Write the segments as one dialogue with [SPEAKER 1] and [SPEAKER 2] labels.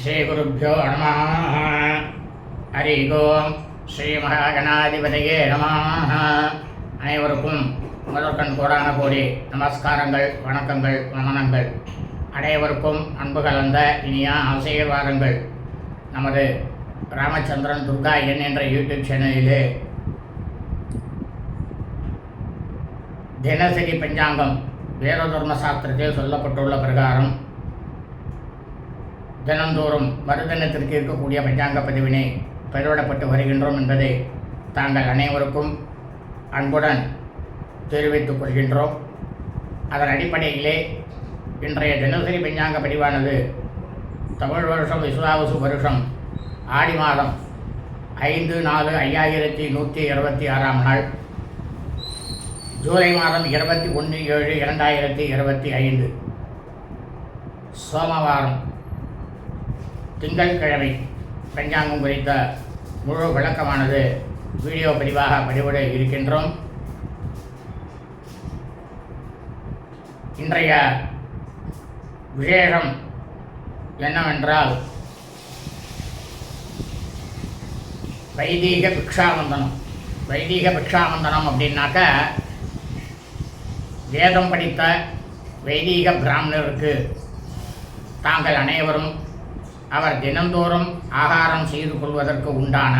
[SPEAKER 1] ஸ்ரீகுருப்போ நம ஹரி ஓம். ஸ்ரீ மகாகணாதிபதியே நம அனைவருக்கும் முதற்கண் கோடான கோடி நமஸ்காரங்கள் வணக்கங்கள் வமனங்கள். அனைவருக்கும் அன்பு கலந்த இனியா ஆசீர்வாதங்கள். நமது ராமச்சந்திரன் துர்கா என் என்ற யூடியூப் சேனலிலே தினசரி பஞ்சாங்கம் வேத தர்ம சாஸ்திரத்தில் சொல்லப்பட்டுள்ள பிரகாரம் தினந்தோறும் மறுதினத்திற்கு இருக்கக்கூடிய பஞ்சாங்க பதிவினை பெருவிடப்பட்டு வருகின்றோம் என்பதை தாங்கள் அனைவருக்கும் அன்புடன் தெரிவித்துக் கொள்கின்றோம். அதன் அடிப்படையிலே இன்றைய தினசரி பஞ்சாங்க பதிவானது தமிழ் வருஷம் விசுவாவசு வருஷம் ஆடி மாதம் ஐந்து நாலு ஐயாயிரத்தி நூற்றி இருபத்தி ஆறாம் நாள். ஜூலை மாதம் இருபத்தி ஒன்று ஏழு இரண்டாயிரத்தி இருபத்தி ஐந்து. சோமவாரம். திங்கட்கிழமை பஞ்சாங்கம் குறித்த முழு விளக்கமானது வீடியோ பதிவாக பதிவிட இருக்கின்றோம். இன்றைய விசேஷம் என்னவென்றால் வைதீக பிக்ஷாவந்தனம் வைதீக பிக்ஷாவந்தனம் அப்படின்னாக்க வேதம் படித்த வைதீக பிராமணருக்கு தாங்கள் அனைவரும் அவர் தினந்தோறும் ஆகாரம் செய்து கொள்வதற்கு உண்டான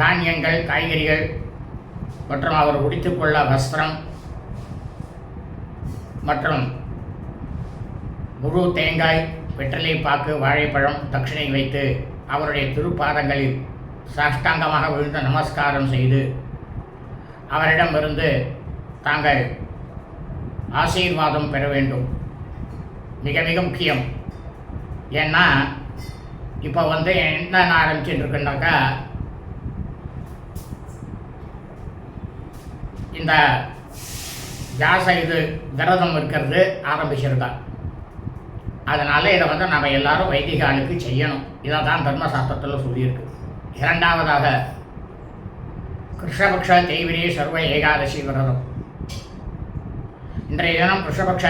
[SPEAKER 1] தானியங்கள் காய்கறிகள் மற்றும் அவர் உடுத்திக்கொள்ள வஸ்திரம் மற்றும் முழு தேங்காய் வெற்றிலை பாக்கு வாழைப்பழம் தட்சிணை வைத்து அவருடைய திருப்பாதங்களில் சாஷ்டாங்கமாக விழுந்து நமஸ்காரம் செய்து அவரிடமிருந்து தாங்கள் ஆசீர்வாதம் பெற வேண்டும். மிக மிக முக்கியம். ஏன்னா இப்போ வந்து என்ன ஆரம்பிச்சுட்டு இருக்குன்னாக்கா இந்த ஜாச இது விரதம் இருக்கிறது ஆரம்பிச்சிருக்கா. அதனால் இதை வந்து நம்ம எல்லாரும் வைதிகாலுக்கு செய்யணும். இதை தான் தர்மசாஸ்திரத்தில் சொல்லியிருக்கு. இரண்டாவதாக கிருஷ்ணபக்ஷ தேய்விரி சர்வ ஏகாதசி விரதம். இன்றைய தினம் கிருஷ்ணபக்ஷ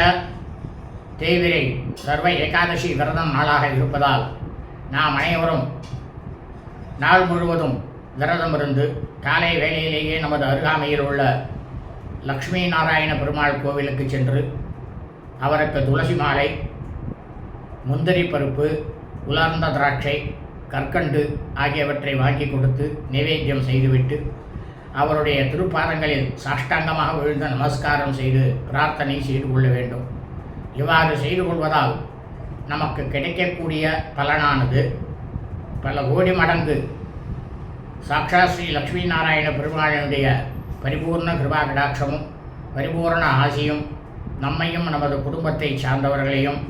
[SPEAKER 1] தேய்விரை சர்வ ஏகாதசி விரதம் நாளாக இருப்பதால் நாம் அனைவரும் நாள் முழுவதும் விரதம் இருந்து காலை வேளையிலேயே நமது அருகாமையில் உள்ள லக்ஷ்மி நாராயண பெருமாள் கோவிலுக்கு சென்று அவருக்கு துளசி மாலை முந்திரி பருப்பு உலர்ந்த திராட்சை கற்கண்டு ஆகியவற்றை வாங்கி கொடுத்து நைவேத்தியம் செய்துவிட்டு அவருடைய திருப்பாதங்களில் சாஷ்டாங்கமாக விழுந்த நமஸ்காரம் செய்து பிரார்த்தனை செய்து கொள்ள வேண்டும். இவ்வாறு செய்து கொள்வதால் நமக்கு கிடைக்கக்கூடிய பலனானது பல கோடி மடங்கு. சாக்ஷா ஸ்ரீ லக்ஷ்மி நாராயண பெருமாளினுடைய பரிபூர்ண கிருபா கடாட்சமும் பரிபூர்ண ஆசியும் நம்மையும் நமது குடும்பத்தை சார்ந்தவர்களையும்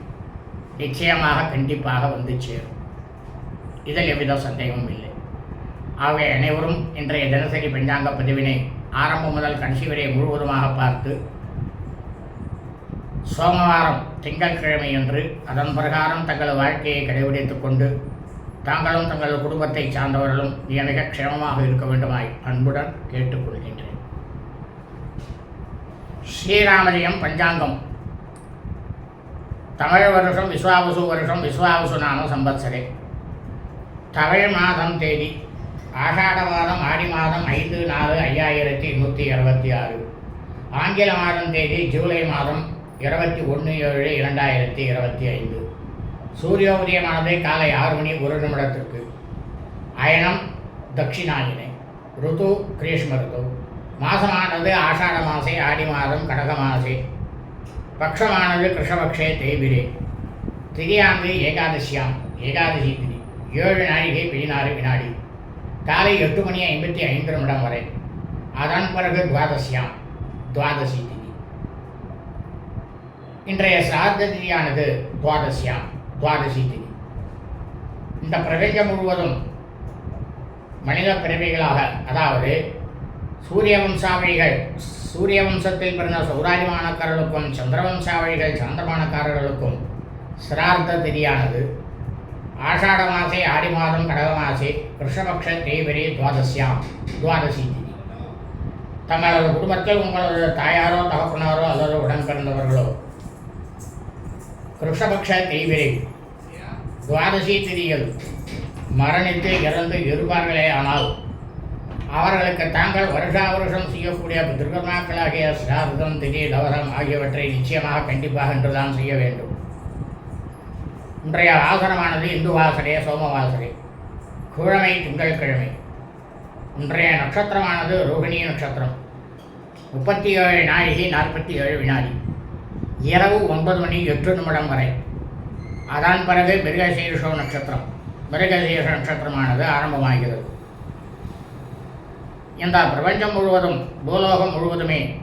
[SPEAKER 1] நிச்சயமாக கண்டிப்பாக வந்து சேரும். இதில் எவ்வித சந்தேகமும் இல்லை. ஆகவே அனைவரும் இன்றைய தினசரி பஞ்சாங்க பதிவினை ஆரம்பம் முதல் கடைசி வரை முழுவதுமாக பார்த்து சோமவாரம் திங்கட்கிழமை என்று அதன் பிரகாரம் தங்கள் வாழ்க்கையை கடைபிடித்துக் கொண்டு தாங்களும் தங்கள் குடும்பத்தை சார்ந்தவர்களும் மிக மிக க்ஷேமமாக இருக்க வேண்டுமாய் அன்புடன் கேட்டுக்கொள்கின்றேன். ஸ்ரீராமஜயம் பஞ்சாங்கம். தமிழ் வருஷம் விஸ்வாவசு வருஷம் விஸ்வாவசு நாம சம்பத்சரே. தமிழ் மாதம் தேதி ஆஷாட மாதம் ஆடி மாதம் ஐந்து நாலு ஐயாயிரத்தி நூற்றி அறுபத்தி ஆறு. ஆங்கில மாதம் தேதி ஜூலை மாதம் இருபத்தி ஒன்று ஏழு இரண்டாயிரத்தி இருபத்தி ஐந்து. சூரியோதயமானது காலை ஆறு மணி ஒரு நிமிடத்திற்கு. அயனம் தட்சிணாயினை. ருது கிரீஷ்ம ருது. மாசமானது ஆஷாட மாசே ஆடி மாதம் கடக மாசே. பக்ஷமானது கிருஷ்ணபக்ஷே தேய்பிரே திரியாந்து ஏகாதசியாம் ஏகாதசி திரி ஏழு நாழிகை பதினாறு வினாடி. காலை எட்டு மணி ஐம்பத்தி ஐந்து நிமிடம் வரை. அதன் பிறகு துவாதசியாம் துவாதசி திதி. இன்றைய சிராத்த திதியானது துவாதசியாம் துவாதசி திதி. இந்த பிரபஞ்சம் முழுவதும் மனித பிறவிகளாக அதாவது சூரிய வம்சாவளிகள் சூரிய வம்சத்தில் பிறந்த சௌராஜமானக்காரர்களுக்கும் சந்திரவம்சாவளிகள் சந்திரமானக்காரர்களுக்கும் சிரார்த்த திதியானது. ஆஷாட மாசே ஆடி மாதம் கடக மாசே கிருஷ்ணபக்ஷ தேவரி துவாதசியாம் துவாதசி திதி. தங்களது குடும்பத்தில் உங்களது தாயாரோ தகப்பனாரோ அல்லது உடன் பிறந்தவர்களோ கிருஷ்ணபக்ஷ தேய்வரி துவாதசி திதியில் மரணித்து இறந்து இருப்பார்களே ஆனால் அவர்களுக்கு தாங்கள் வருஷா வருஷம் செய்யக்கூடிய துர்கமாக்களாகிய சிரார்த்தம் திதி தவரம் ஆகியவற்றை நிச்சயமாக கண்டிப்பாக என்றுதான் செய்ய வேண்டும். இன்றைய ஆசனமானது இந்து வாசரே சோமவாசரே. கிழமை திங்கட்கிழமை இன்றைய நட்சத்திரமானது ரோகிணி நட்சத்திரம். முப்பத்தி ஏழு நாழிகை நாற்பத்தி ஏழு வினாடி. இரவு ஒன்பது மணி எட்டு நிமிடம் வரை. அதன் பிறகு மிருகசீர்ஷோ நட்சத்திரம். மிருகசீர்ஷ நட்சத்திரமானது ஆரம்பமாகிறது. இந்த பிரபஞ்சம் முழுவதும் பூலோகம் முழுவதுமே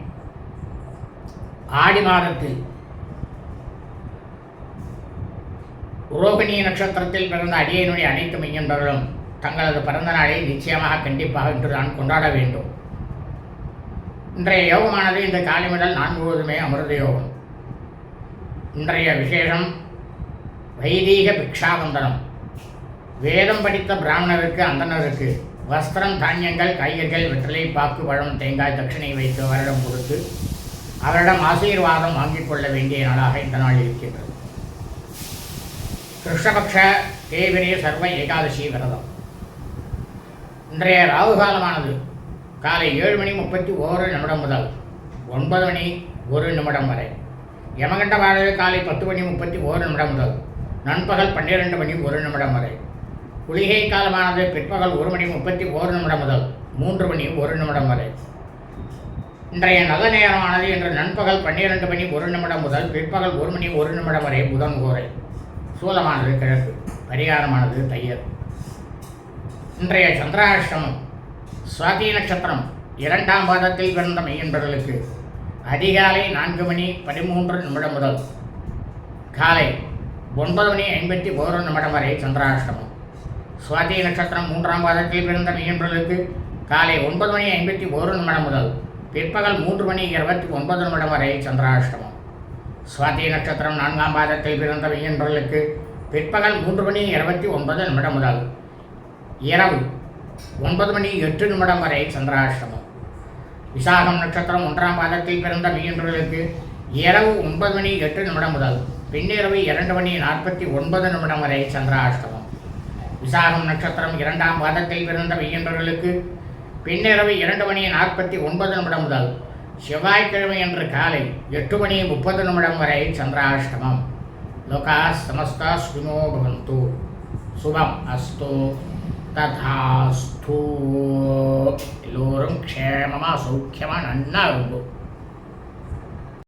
[SPEAKER 1] ஆடி மாதத்தில் ரோகிணி நட்சத்திரத்தில் பிறந்த அடியனுடைய அனைத்து மெய்யன்பர்களும் தங்களது பிறந்த நாளை நிச்சயமாக கண்டிப்பாக இன்று நான் கொண்டாட வேண்டும். இன்றைய யோகமானது இந்த காலை முதல் நான் முழுவதுமே அமிர்த யோகம். இன்றைய விசேஷம் வைதீக பிக்ஷாவந்தனம். வேதம் படித்த பிராமணருக்கு அந்தணருக்கு வஸ்திரம் தானியங்கள் காய்கறிகள் வெற்றிலை பாக்கு பழம் தேங்காய் தட்சிணை வைத்து அவரிடம் கொடுத்து அவரிடம் ஆசீர்வாதம் வாங்கிக் கொள்ள வேண்டிய நாளாக இந்த நாள் இருக்கின்றது. கிருஷ்ணபக்ஷ தேவிரிய சர்வ ஏகாதசி விரதம். இன்றைய ராகு காலமானது காலை ஏழு மணி முப்பத்தி ஓரு நிமிடம் முதல் ஒன்பது மணி ஒரு நிமிடம் வரை. யமகண்ட வாழை காலை பத்து மணி முப்பத்தி ஒரு நிமிடம் முதல். நண்பகல் பன்னிரெண்டு மணி ஒரு நிமிடம் வரை. குளிகை காலமானது பிற்பகல் ஒரு மணி முப்பத்தி ஓரு நிமிடம் முதல் மூன்று மணி ஒரு நிமிடம் வரை. இன்றைய நல்ல நேரமானது இன்று நண்பகல் பன்னிரெண்டு மணி ஒரு நிமிடம் முதல் பிற்பகல் ஒரு மணி ஒரு நிமிடம் வரை புதன் கோரை. சூலமானது கிழக்கு பரிகாரமானது தையர் இன்றைய சந்திராஷ்டமம் சுவாதி நட்சத்திரம் இரண்டாம் பாதத்தில் பிறந்த மெய்யன்பர்களுக்கு அதிகாலை நான்கு மணி பதிமூன்று நிமிடம் முதல் காலை ஒன்பது மணி ஐம்பத்தி ஓரு நிமிடம் வரை சந்திராஷ்டமம். சுவாதி நட்சத்திரம் மூன்றாம் பாதத்தில் பிறந்த மெய்யன்பர்களுக்கு காலை ஒன்பது மணி ஐம்பத்தி ஓரு நிமிடம் முதல் பிற்பகல் மூன்று மணி இருபத்தி ஒன்பது நிமிடம் வரை சந்திராஷ்டமம். சுவாதி நட்சத்திரம் நான்காம் பாதத்தில் பிறந்த வியன்றலுக்கு பிற்பகல் மூன்று மணி இருபத்தி ஒன்பது நிமிடம் முதல் இரவு ஒன்பது மணி எட்டு நிமிடம் வரை சந்திராஷ்டமம். விசாகம் நட்சத்திரம் ஒன்றாம் பாதத்தில் பிறந்த மெய்யன்பர்களுக்கு இரவு ஒன்பது மணி எட்டு நிமிடம் முதல் பின்னிரவு இரண்டு மணி நாற்பத்தி ஒன்பது நிமிடம் வரை சந்திராஷ்டமம். விசாகம் நட்சத்திரம் இரண்டாம் பாதத்தில் பிறந்த மெய்யன்பர்களுக்கு பின்னிரவு இரண்டு மணி நாற்பத்தி ஒன்பது நிமிடம் முதல் செவ்வாய்க்கிழமை என்று காலை எட்டு மணி முப்பது நிமிடம் வரை சந்திராஷ்டமம். லோகா சமஸ்தா சுனோ பவந்து. சுபம் அஸ்தோ. తథాస్థూ. ఎల్లోరం క్షేమమా సౌఖ్యమా నన్నా